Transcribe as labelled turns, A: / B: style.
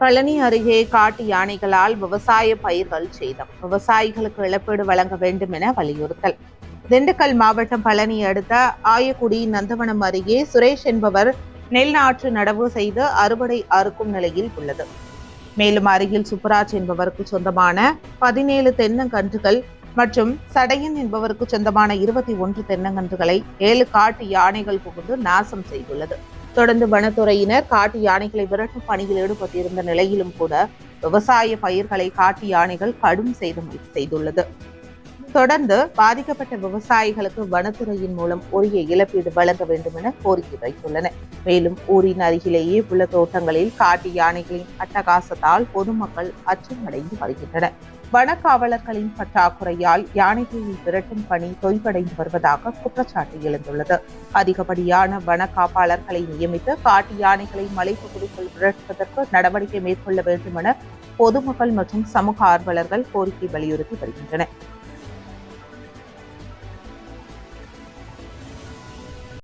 A: பழனி அருகே காட்டு யானைகளால் விவசாய பயிர்கள் சேதம். விவசாயிகளுக்கு இழப்பீடு வழங்க வேண்டும் என வலியுறுத்தல். திண்டுக்கல் மாவட்டம் பழனி அடுத்த ஆயக்குடி நந்தவனம் அருகே சுரேஷ் என்பவர் நெல் நாற்று நடவு செய்து அறுவடை அறுக்கும் நிலையில் உள்ளது. மேலும் அருகில் சுப்பராஜ் என்பவருக்கு சொந்தமான பதினேழு தென்னங்கன்றுகள் மற்றும் சடையன் என்பவருக்கு சொந்தமான இருபத்தி ஒன்று தென்னங்கன்றுகளை ஏழு காட்டு யானைகள் புகுந்து நாசம் செய்துள்ளது. தொடர்ந்து வனத்துறையினர் காட்டு யானைகளை விரட்டும் பணியில் ஈடுபட்டிருந்த நிலையிலும் கூட விவசாய பயிர்களை காட்டு யானைகள் கடும் சேதம் செய்துள்ளது. தொடர்ந்து பாதிக்கப்பட்ட விவசாயிகளுக்கு வனத்துறையின் மூலம் உரிய இழப்பீடு வழங்க வேண்டும் என கோரிக்கை வைத்துள்ளனர். மேலும் ஊரின் அருகிலேயே உள்ள தோட்டங்களில் காட்டு யானைகளின் அட்டகாசத்தால் பொதுமக்கள் அச்சமடைந்து வருகின்றனர். வனக்காவலர்களின் பற்றாக்குறையால் யானைகளை விரட்டும் பணி தொய்வடைந்து வருவதாக குற்றச்சாட்டு எழுந்துள்ளது. அதிகப்படியான வன காப்பாளர்களை நியமித்து காட்டு யானைகளை மலைப்பகுதிக்குள் விரட்டுவதற்கு நடவடிக்கை மேற்கொள்ள வேண்டும் என பொதுமக்கள் மற்றும் சமூக ஆர்வலர்கள் கோரிக்கை வலியுறுத்தி வருகின்றனர்.